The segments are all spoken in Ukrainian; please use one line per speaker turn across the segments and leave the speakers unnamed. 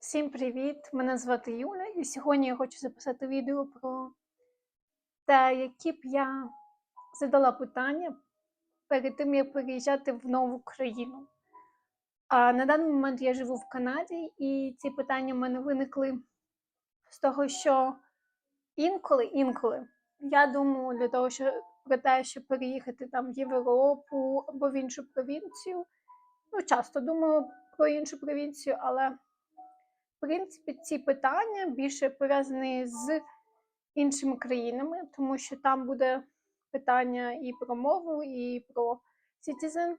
Всім привіт! Мене звати Юля, і сьогодні я хочу записати відео про те, які б я задала питання перед тим, як переїжджати в нову країну. А на даний момент я живу в Канаді, і ці питання в мене виникли з того, що інколи, інколи я думаю для того, що про те, щоб переїхати там в Європу або в іншу провінцію. Ну, часто думаю про іншу провінцію, але в принципі, ці питання більше пов'язані з іншими країнами, тому що там буде питання і про мову, і про citizen.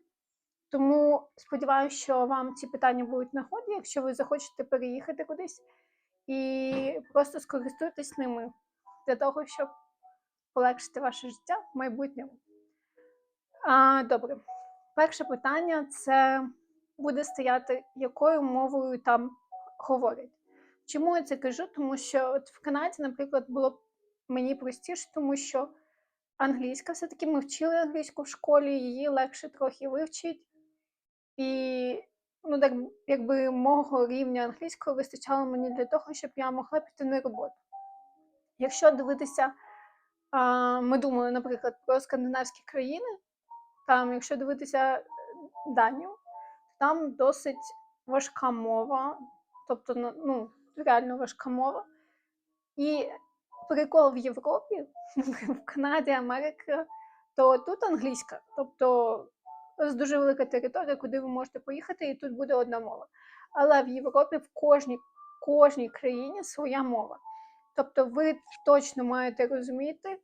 Тому сподіваюся, що вам ці питання будуть на ході, якщо ви захочете переїхати кудись, і просто скористуйтесь ними для того, щоб полегшити ваше життя в майбутньому. А, Добре, перше питання це буде стояти, якою мовою там говорять. Чому я це кажу? Тому що от в Канаді, наприклад, було мені простіше, тому що англійська все-таки ми вчили англійську в школі, її легше трохи вивчити. І ну, так, якби мого рівня англійської вистачало мені для того, щоб я могла піти на роботу. Якщо дивитися, ми думали, наприклад, про скандинавські країни, там, якщо дивитися Данію, там досить важка мова, тобто ну, реально важка мова. І прикол в Європі, в Канаді, Америці, то тут англійська. Тобто дуже велика територія, куди ви можете поїхати, і тут буде одна мова. Але в Європі в кожній кожній країні своя мова. Тобто ви точно маєте розуміти,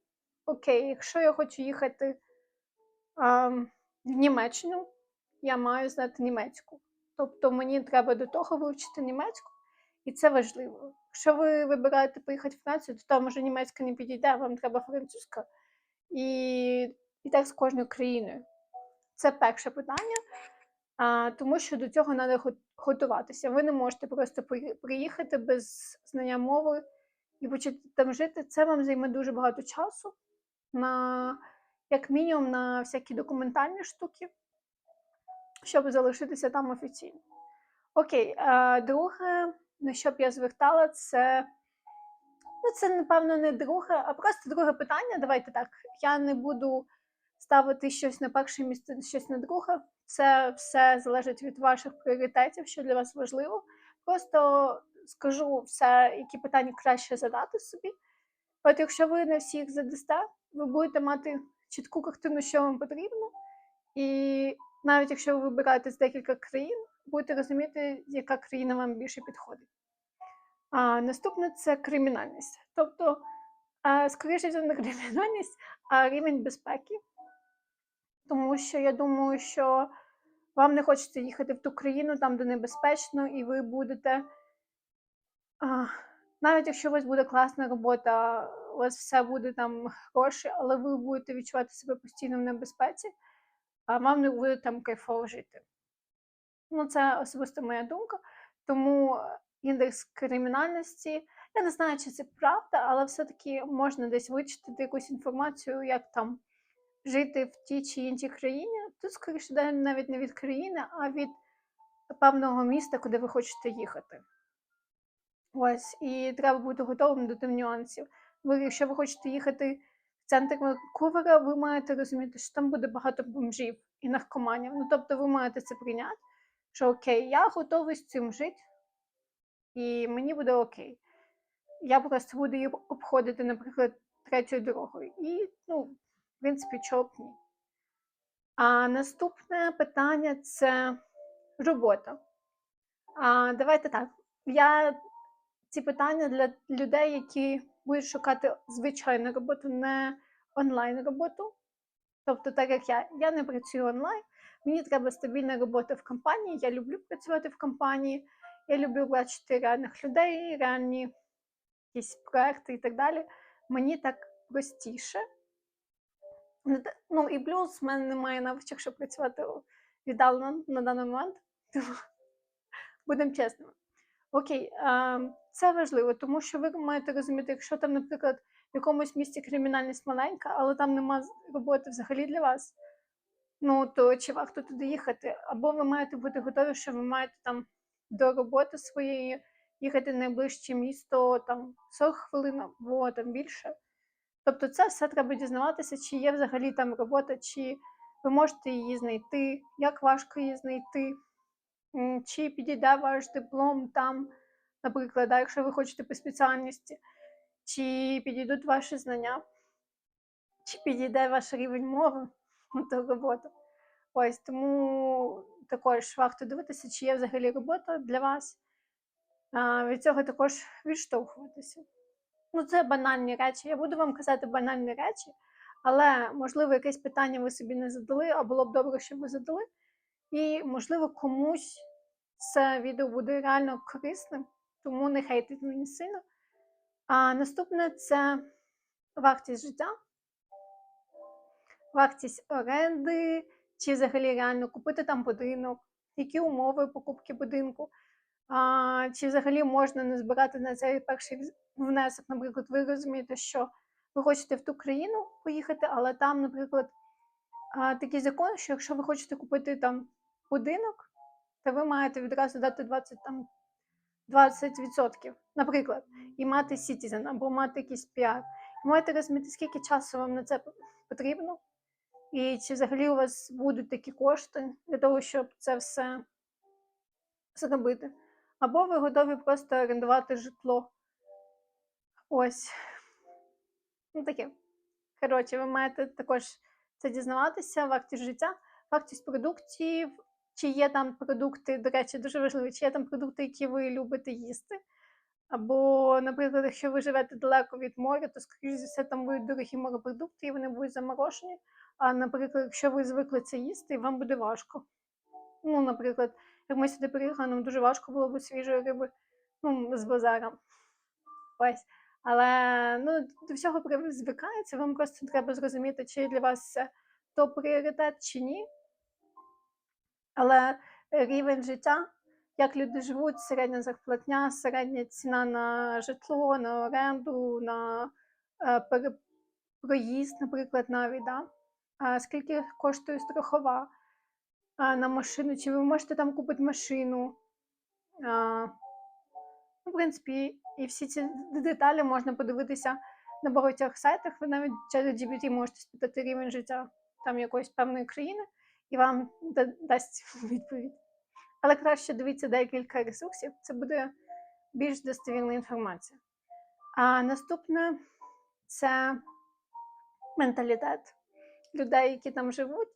окей, якщо я хочу їхати а, в Німеччину, я маю знати німецьку. Тобто мені треба до того вивчити німецьку, і це важливо. Якщо ви вибираєте поїхати в Францію, то там вже німецька не підійде, вам треба французька. І і так з кожною країною. Це перше питання, а, тому що до цього треба готуватися. Ви не можете просто приїхати без знання мови і почати там жити. Це вам займе дуже багато часу, на, як мінімум, на всякі документальні штуки щоб залишитися там офіційно. Окей, а друге, на що б я звертала, це. Ну, це, напевно, не друге, а просто друге питання. Давайте так. Я не буду ставити щось на перше місце, щось на друге. Це все залежить від ваших пріоритетів, що для вас важливо. Просто скажу все, які питання краще задати собі. От якщо ви не всіх задасте, ви будете мати чітку картину, що вам потрібно, і навіть якщо ви вибираєте з декілька країн, будете розуміти, яка країна вам більше підходить. А Наступне це кримінальність. Тобто, скоріше всього, не кримінальність, а рівень безпеки. Тому що я думаю, що вам не хочеться їхати в ту країну, там, де небезпечно, і ви будете. Навіть якщо у вас буде класна робота, у вас все буде там гроші, але ви будете відчувати себе постійно в небезпеці а вам не буде там кайфово жити. Ну, це особисто моя думка. Тому е, індекс кримінальності, я не знаю, чи це правда, але все-таки можна десь вичитати якусь інформацію, як там жити в тій чи іншій країні. Тут, скоріше, навіть не від країни, а від певного міста, куди ви хочете їхати. Ось, і треба бути готовим до тим нюансів. Ви, якщо ви хочете їхати центр Ванкувера, ви маєте розуміти, що там буде багато бомжів і наркоманів. Ну, тобто, ви маєте це прийняти, що окей, я готовий з цим жити, і мені буде окей. Я просто буду її обходити, наприклад, третьою дорогою. І, ну, в принципі, чого ні. А наступне питання це робота. А, Давайте так. Я ці питання для людей, які будуть шукати звичайну роботу, не онлайн роботу. Тобто, так як я я не працюю онлайн, мені треба стабільна робота в компанії. Я люблю працювати в компанії, я люблю бачити реальних людей, реальні якісь проекти і так далі. Мені так простіше. Ну і плюс в мене немає навичок, щоб працювати віддалено на даний момент. Будемо чесними. Окей, це важливо, тому що ви маєте розуміти, якщо там, наприклад, в якомусь місці кримінальність маленька, але там нема роботи взагалі для вас, ну то чи варто туди їхати? Або ви маєте бути готові, що ви маєте там до роботи своєї їхати в найближче місто там 40 хвилин або там більше. Тобто, це все треба дізнаватися, чи є взагалі там робота, чи ви можете її знайти, як важко її знайти, чи підійде ваш диплом там, наприклад, да, якщо ви хочете по спеціальності, чи підійдуть ваші знання, чи підійде ваш рівень мови на ту роботу. Ось тому також варто дивитися, чи є взагалі робота для вас. А, від цього також відштовхуватися. Ну, це банальні речі. Я буду вам казати банальні речі, але, можливо, якесь питання ви собі не задали, а було б добре, щоб ви задали. І, можливо, комусь це відео буде реально корисним, тому не хейтіть мені сильно. А наступне це вартість життя, вартість оренди, чи взагалі реально купити там будинок, які умови покупки будинку, а, чи взагалі можна не збирати на цей перший внесок. Наприклад, ви розумієте, що ви хочете в ту країну поїхати, але там, наприклад, а, такий закон, що якщо ви хочете купити там будинок, то ви маєте відразу дати 20 там 20%, наприклад, і мати Citizen або мати якийсь піар. Маєте розуміти, скільки часу вам на це потрібно, і чи взагалі у вас будуть такі кошти для того, щоб це все зробити. Або ви готові просто орендувати житло. Ось. Ну таке. Коротше, ви маєте також це дізнаватися, вартість життя, вартість продуктів, чи є там продукти, до речі, дуже важливо, чи є там продукти, які ви любите їсти. Або, наприклад, якщо ви живете далеко від моря, то, скоріш за все, там будуть дорогі морепродукти, і вони будуть заморожені. А, наприклад, якщо ви звикли це їсти, вам буде важко. Ну, наприклад, як ми сюди приїхали, нам дуже важко було б свіжої риби ну, з базаром. Ось. Але ну, до всього звикається, вам просто треба зрозуміти, чи для вас це то пріоритет чи ні. Але рівень життя, як люди живуть, середня зарплатня, середня ціна на житло, на оренду, на е, проїзд, наприклад, навіть, да? скільки коштує страхова на машину, чи ви можете там купити машину. Ну, в принципі, і всі ці деталі можна подивитися на багатьох сайтах. Ви навіть через GPT можете спитати рівень життя там якоїсь певної країни, і вам да- дасть відповідь. Але краще дивіться декілька ресурсів, це буде більш достовірна інформація. А наступне це менталітет людей, які там живуть,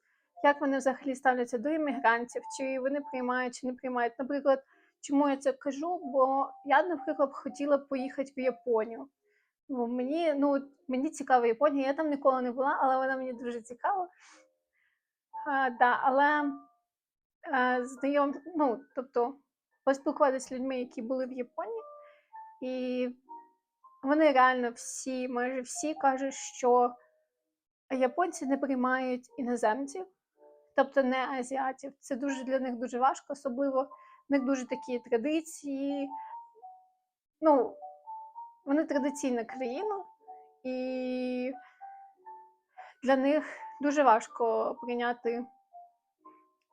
як вони взагалі ставляться до іммігрантів, чи вони приймають, чи не приймають. Наприклад, чому я це кажу? Бо я, наприклад, хотіла поїхати в Японію. Бо мені, ну, мені цікава Японія, я там ніколи не була, але вона мені дуже цікава. Да, але знайом, ну, тобто поспілкуватися з людьми, які були в Японії, і вони реально всі, майже всі кажуть, що японці не приймають іноземців, тобто не азіатів. Це дуже для них дуже важко, особливо в них дуже такі традиції. Ну, вони традиційна країна, і для них дуже важко прийняти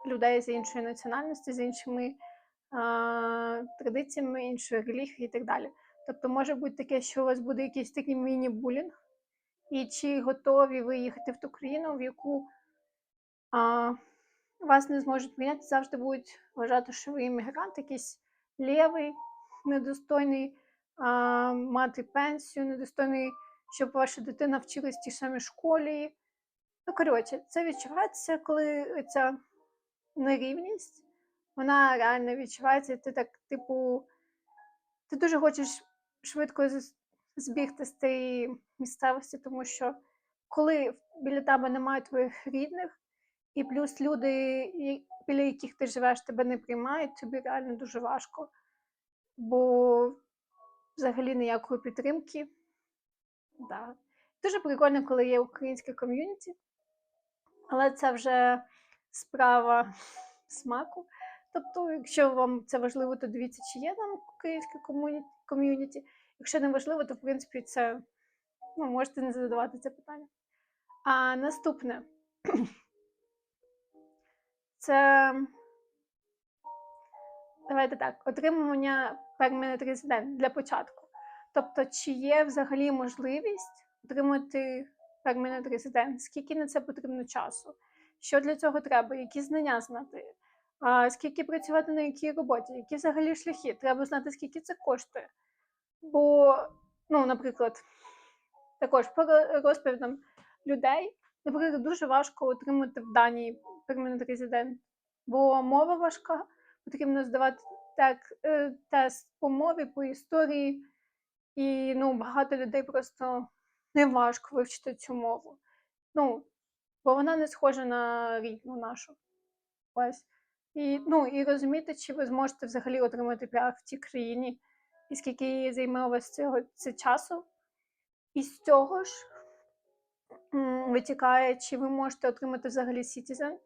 людей з іншої національності, з іншими а, традиціями, іншої релігії і так далі. Тобто може бути таке, що у вас буде якийсь такий міні-булінг, і чи готові ви їхати в ту країну, в яку а, вас не зможуть прийняти, завжди будуть вважати, що ви іммігрант, якийсь лівий, недостойний а, мати пенсію, недостойний, щоб ваша дитина вчилась в тій самій школі. Ну, коротше, це відчувається, коли ця нерівність, вона реально відчувається, ти так, типу, ти дуже хочеш швидко збігти з тієї місцевості, тому що коли біля тебе немає твоїх рідних, і плюс люди, біля яких ти живеш, тебе не приймають, тобі реально дуже важко. Бо взагалі ніякої підтримки. Да. Дуже прикольно, коли є українське ком'юніті, але це вже справа смаку. Тобто, якщо вам це важливо, то дивіться, чи є там комуні- ком'юніті. Якщо не важливо, то в принципі це ну, можете не задавати це питання. А наступне це давайте так, отримування permanent resident для початку. Тобто, чи є взагалі можливість отримати permanent resident? Скільки на це потрібно часу? Що для цього треба? Які знання знати? Скільки працювати на якій роботі? Які взагалі шляхи? Треба знати, скільки це коштує. Бо, ну, наприклад, також по розповідам людей, наприклад, дуже важко отримати в Данії permanent resident, бо мова важка, потрібно здавати так, е, тест по мові, по історії, і ну, багато людей просто не важко вивчити цю мову. Ну, бо вона не схожа на рідну нашу. Ось. І, ну, і розуміти, чи ви зможете взагалі отримати піар в цій країні, і скільки займе у вас цього це часу. І з цього ж витікає, чи ви можете отримати взагалі Citizen.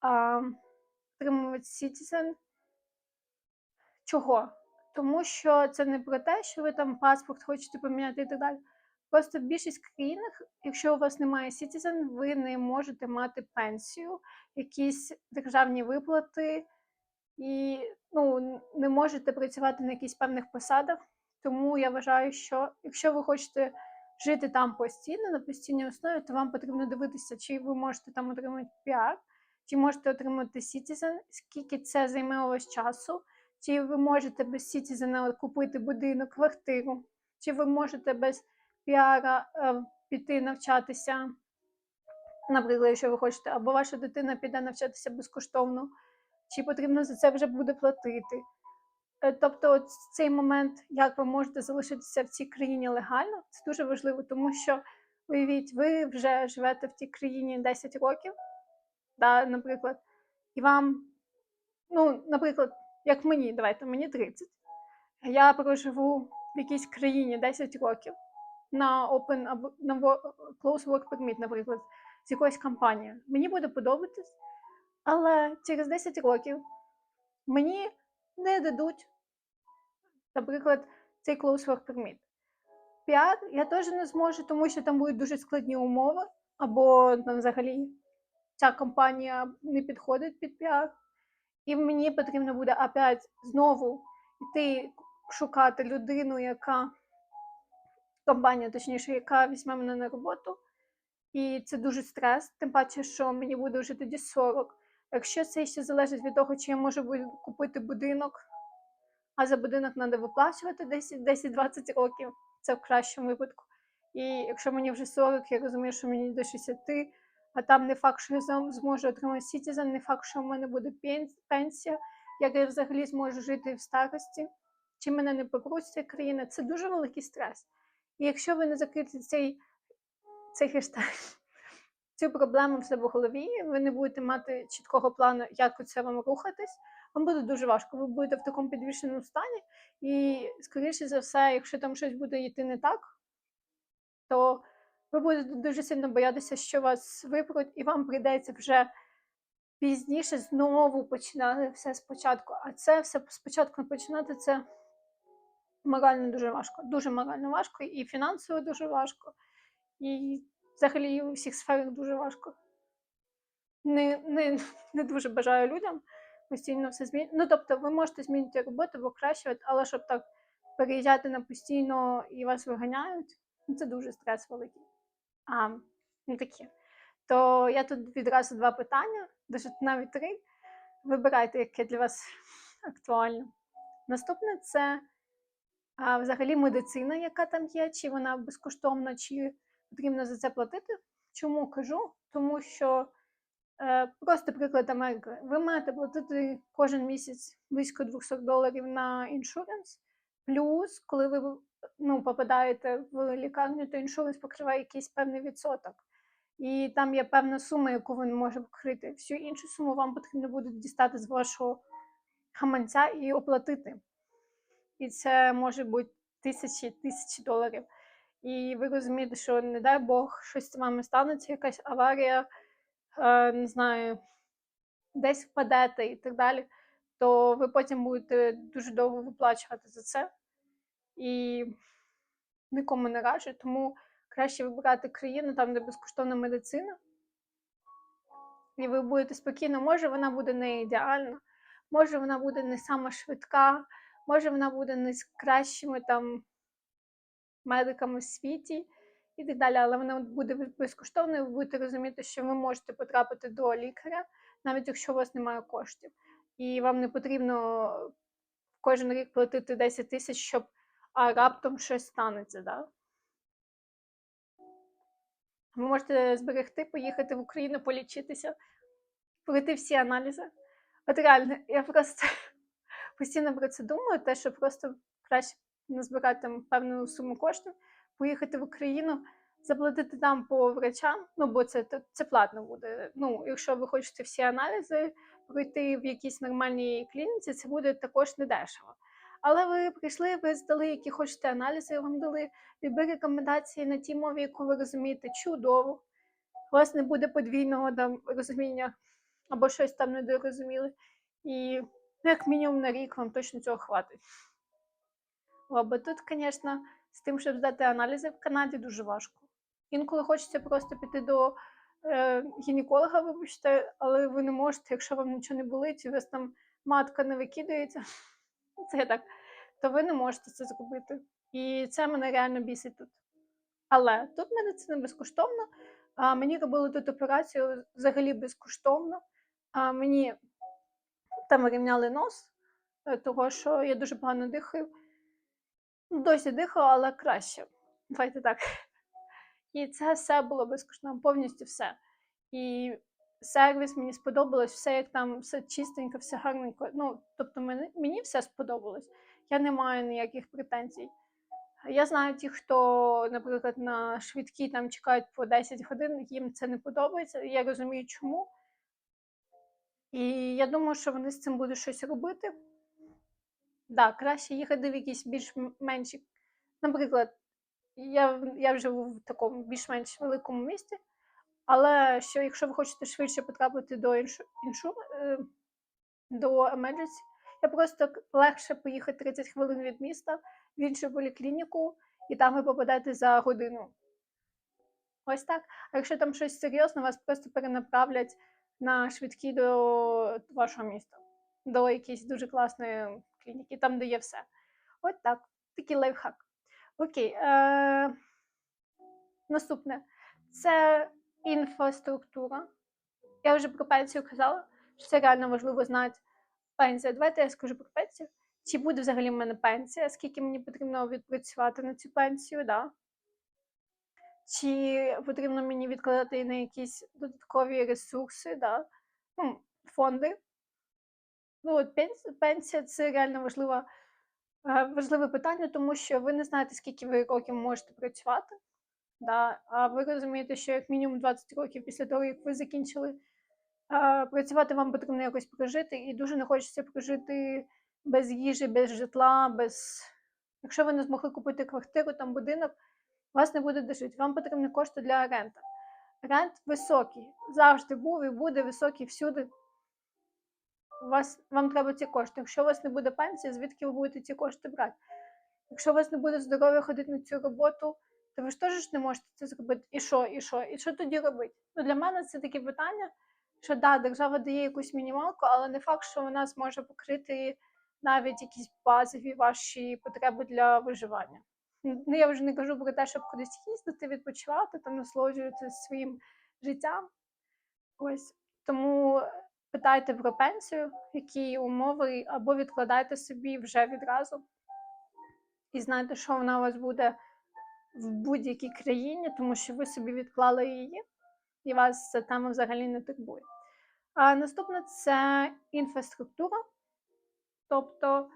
А, отримувати Citizen. Чого? Тому що це не про те, що ви там паспорт хочете поміняти і так далі. Просто в більшість країнах, якщо у вас немає Citizen, ви не можете мати пенсію, якісь державні виплати і ну, не можете працювати на якихось певних посадах. Тому я вважаю, що якщо ви хочете жити там постійно, на постійній основі, то вам потрібно дивитися, чи ви можете там отримати піар, чи можете отримати Citizen, скільки це займе у вас часу, чи ви можете без Citizen купити будинок, квартиру, чи ви можете без піара е, піти навчатися, наприклад, якщо ви хочете, або ваша дитина піде навчатися безкоштовно, чи потрібно за це вже буде платити. Е, Тобто, от цей момент, як ви можете залишитися в цій країні легально, це дуже важливо, тому що уявіть, ви вже живете в цій країні 10 років, да, наприклад, і вам, ну, наприклад, як мені, давайте, мені 30. Я проживу в якійсь країні 10 років на open або на close work permit, наприклад, з якоюсь компанією. Мені буде подобатись, але через 10 років мені не дадуть, наприклад, цей close work permit. Піар я теж не зможу, тому що там будуть дуже складні умови, або там взагалі ця компанія не підходить під піар. І мені потрібно буде опять знову йти шукати людину, яка компанія, точніше, яка візьме мене на роботу. І це дуже стрес, тим паче, що мені буде вже тоді 40. Якщо це ще залежить від того, чи я можу купити будинок, а за будинок треба виплачувати 10 10-20 років, це в кращому випадку. І якщо мені вже 40, я розумію, що мені до 60, а там не факт, що я зможу отримати Citizen, не факт, що в мене буде пенсія, як я взагалі зможу жити в старості, чи мене не з цієї це дуже великий стрес. І якщо ви не закриєте цей, цей хештег, цю проблему в себе в голові, ви не будете мати чіткого плану, як оце вам рухатись, вам буде дуже важко. Ви будете в такому підвішеному стані, і, скоріше за все, якщо там щось буде йти не так, то ви будете дуже сильно боятися, що вас випруть, і вам прийдеться вже пізніше знову починати все спочатку. А це все спочатку починати це морально дуже важко. Дуже морально важко, і фінансово дуже важко, і взагалі у всіх сферах дуже важко. Не, не, не дуже бажаю людям постійно все змінювати. Ну, тобто, ви можете змінити роботу, покращувати, але щоб так переїжджати на постійно і вас виганяють, ну, це дуже стрес великий. А, ну такі. То я тут відразу два питання, даже навіть три. Вибирайте, яке для вас актуально. Наступне це а, взагалі медицина, яка там є, чи вона безкоштовна, чи потрібно за це платити. Чому кажу? Тому що е, просто приклад Америки. Ви маєте платити кожен місяць близько 200 доларів на іншуренс. Плюс, коли ви ну, попадаєте в лікарню, то іншуренс покриває якийсь певний відсоток. І там є певна сума, яку він може покрити. Всю іншу суму вам потрібно буде дістати з вашого гаманця і оплатити. І це може бути тисячі тисячі доларів. І ви розумієте, що не дай Бог, щось з вами станеться, якась аварія, е, не знаю, десь впадете і так далі, то ви потім будете дуже довго виплачувати за це. І нікому не раджу, тому краще вибирати країну там, де безкоштовна медицина. І ви будете спокійно, може вона буде не ідеальна, може вона буде не сама швидка, Може, вона буде не з кращими там медиками в світі і так далі, але вона буде безкоштовною, ви будете розуміти, що ви можете потрапити до лікаря, навіть якщо у вас немає коштів. І вам не потрібно кожен рік платити 10 тисяч, щоб а раптом щось станеться. Да? Ви можете зберегти, поїхати в Україну, полічитися, пройти всі аналізи. От реально, я просто постійно про це думаю, те, що просто краще назбирати там певну суму коштів, поїхати в Україну, заплатити там по врачам, ну бо це, це платно буде. Ну, якщо ви хочете всі аналізи пройти в якійсь нормальній клініці, це буде також недешево. Але ви прийшли, ви здали, які хочете аналізи, вам дали любі рекомендації на тій мові, яку ви розумієте, чудово. У вас не буде подвійного там, розуміння або щось там недорозуміли. І ну, як мінімум на рік вам точно цього хватить. Бо тут, звісно, з тим, щоб здати аналізи в Канаді, дуже важко. Інколи хочеться просто піти до е, гінеколога, вибачте, але ви не можете, якщо вам нічого не болить, і у вас там матка не викидається, це так, то ви не можете це зробити. І це мене реально бісить тут. Але тут медицина безкоштовна. А, мені робили тут операцію взагалі безкоштовно. А, мені там рівняли нос, е, того що я дуже погано дихаю. Досі дихаю, але краще. Давайте так. І це все було безкоштовно, повністю все. І сервіс мені сподобалось, все як там, все чистенько, все гарненько. Ну, тобто мені, мені все сподобалось. Я не маю ніяких претензій. Я знаю ті, хто, наприклад, на швидкі там чекають по 10 годин, їм це не подобається. Я розумію, чому. І я думаю, що вони з цим будуть щось робити. Так, да, краще їхати в якісь більш менші. Наприклад, я я живу в такому більш-менш великому місті, але що якщо ви хочете швидше потрапити до іншу, іншу е, до emergency, я просто легше поїхати 30 хвилин від міста в іншу поліклініку, і там ви попадаєте за годину. Ось так. А якщо там щось серйозне, вас просто перенаправлять на швидкі до вашого міста, до якоїсь дуже класної клініки, там де є все. Ось так. Такий лайфхак. Окей. Е- Наступне це інфраструктура. Я вже про пенсію казала, що це реально важливо знати пенсія. Давайте я скажу про пенсію. Чи буде взагалі в мене пенсія, скільки мені потрібно відпрацювати на цю пенсію, да? Чи потрібно мені відкладати на якісь додаткові ресурси, да? ну, фонди. Ну, от Пенсія це реально важлива, важливе питання, тому що ви не знаєте, скільки ви років можете працювати. Да? А ви розумієте, що як мінімум 20 років після того, як ви закінчили працювати, вам потрібно якось прожити, і дуже не хочеться прожити без їжі, без житла, без. Якщо ви не змогли купити квартиру, там будинок, вас не буде де жити. Вам потрібні кошти для рента. Рент високий. Завжди був і буде високий всюди. У вас, Вам треба ці кошти. Якщо у вас не буде пенсії, звідки ви будете ці кошти брати? Якщо у вас не буде здоров'я ходити на цю роботу, то ви ж теж не можете це зробити. І що, і що? І що тоді робити? Ну, Для мене це таке питання, що да, держава дає якусь мінімалку, але не факт, що вона зможе покрити навіть якісь базові ваші потреби для виживання. Ну, я вже не кажу про те, щоб кудись їздити, відпочивати та насолоджуватися своїм життям. Ось тому питайте про пенсію, які умови, або відкладайте собі вже відразу. І знайте, що вона у вас буде в будь-якій країні, тому що ви собі відклали її, і вас ця тема взагалі не турбує. А наступне це інфраструктура. Тобто,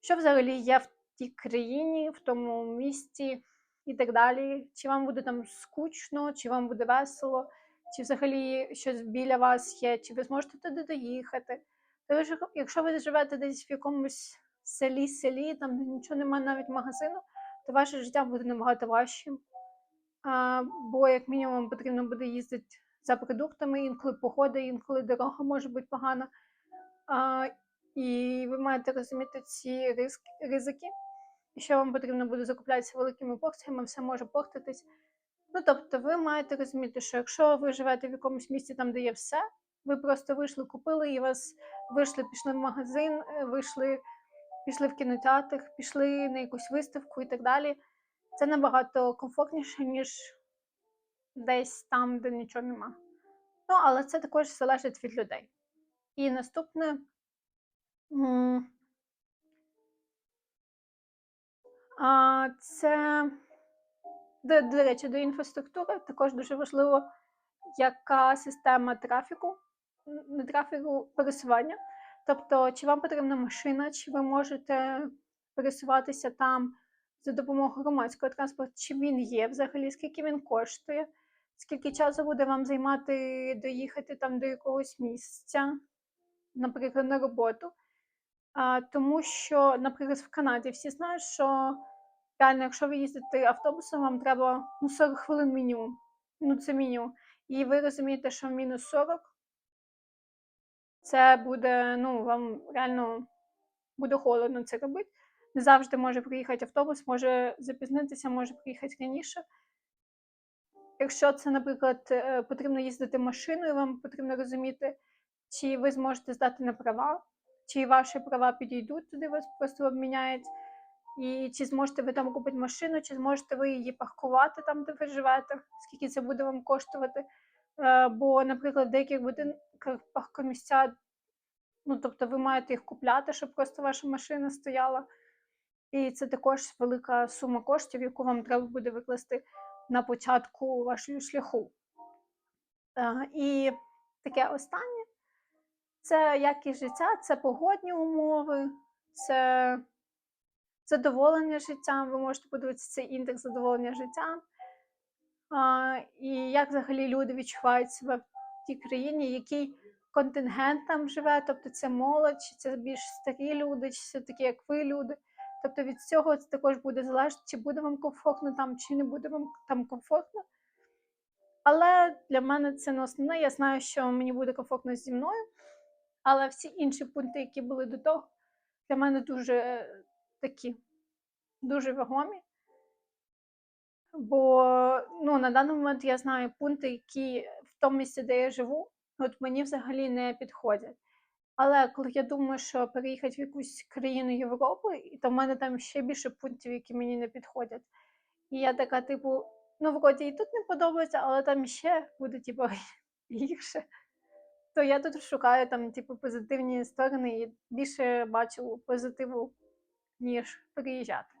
що взагалі є в тій країні, в тому місті і так далі. Чи вам буде там скучно, чи вам буде весело, чи взагалі щось біля вас є, чи ви зможете туди доїхати. Тож, якщо ви живете десь в якомусь селі, селі, там нічого немає навіть магазину, то ваше життя буде набагато важчим. А, Бо, як мінімум, потрібно буде їздити за продуктами, інколи погода, інколи дорога може бути погана. А, І ви маєте розуміти ці ризики. Що вам потрібно буде закуплятися великими порціями, все може портитись. Ну, тобто, ви маєте розуміти, що якщо ви живете в якомусь місці, там, де є все, ви просто вийшли, купили і вас вийшли, пішли в магазин, вийшли, пішли в кінотеатр, пішли на якусь виставку і так далі. Це набагато комфортніше, ніж десь там, де нічого нема. Ну, але це також залежить від людей. І наступне. А, це, до, до речі, до інфраструктури також дуже важливо, яка система трафіку, не трафіку пересування. Тобто, чи вам потрібна машина, чи ви можете пересуватися там за допомогою громадського транспорту, чи він є взагалі, скільки він коштує, скільки часу буде вам займати доїхати там до якогось місця, наприклад, на роботу. А, тому що, наприклад, в Канаді всі знають, що реально, якщо ви їздите автобусом, вам треба ну, 40 хвилин мінімум. Ну, це мінімум. І ви розумієте, що мінус 40 це буде, ну, вам реально буде холодно це робити. Не завжди може приїхати автобус, може запізнитися, може приїхати раніше. Якщо це, наприклад, е, потрібно їздити машиною, вам потрібно розуміти, чи ви зможете здати на права, чи ваші права підійдуть туди, вас просто обміняють. І чи зможете ви там купити машину, чи зможете ви її паркувати там, де ви живете, скільки це буде вам коштувати. Е, Бо, наприклад, в деяких будинках паркомісця, ну тобто ви маєте їх купляти, щоб просто ваша машина стояла. І це також велика сума коштів, яку вам треба буде викласти на початку вашого шляху. Е, І таке останнє це якість життя, це погодні умови, це задоволення життям. Ви можете подивитися цей індекс задоволення життям. А, і як взагалі люди відчувають себе в тій країні, який контингент там живе, тобто це молодь, чи це більш старі люди, чи це такі, як ви люди. Тобто від цього це також буде залежати, чи буде вам комфортно там, чи не буде вам там комфортно. Але для мене це не основне. Я знаю, що мені буде комфортно зі мною. Але всі інші пункти, які були до того, для мене дуже е, такі, дуже вагомі. Бо ну, на даний момент я знаю пункти, які в тому місці, де я живу, от мені взагалі не підходять. Але коли я думаю, що переїхати в якусь країну Європи, то в мене там ще більше пунктів, які мені не підходять. І я така, типу, ну, вроді і тут не подобається, але там ще буде, типу, гірше. То я тут шукаю там, типу, позитивні сторони і більше бачу позитиву, ніж переїжджати.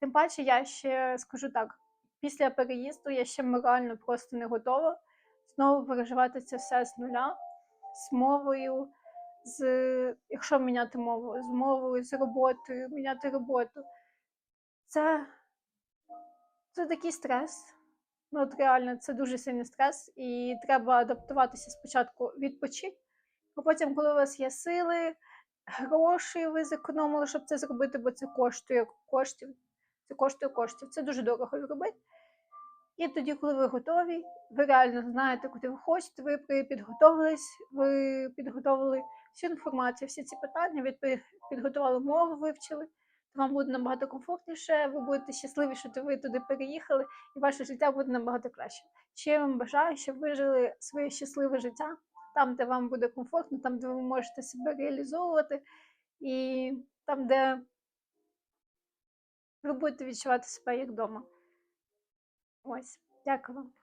Тим паче, я ще скажу так: після переїзду я ще морально просто не готова знову переживати це все з нуля, з мовою, з якщо міняти мову, з мовою, з роботою, міняти роботу. Це, це такий стрес. Ну, от реально, це дуже сильний стрес, і треба адаптуватися спочатку відпочити, а потім, коли у вас є сили, гроші, ви зекономили, щоб це зробити, бо це коштує коштів. Це коштує коштів. Це дуже дорого робити. І тоді, коли ви готові, ви реально знаєте, куди ви хочете, ви підготовились, ви підготовили всю інформацію, всі ці питання, ви підготували мову, вивчили, то вам буде набагато комфортніше, ви будете щасливі, що ви туди переїхали, і ваше життя буде набагато краще. Ще я вам бажаю, щоб ви жили своє щасливе життя там, де вам буде комфортно, там, де ви можете себе реалізовувати, і там, де ви будете відчувати себе як вдома. Ось, дякую вам.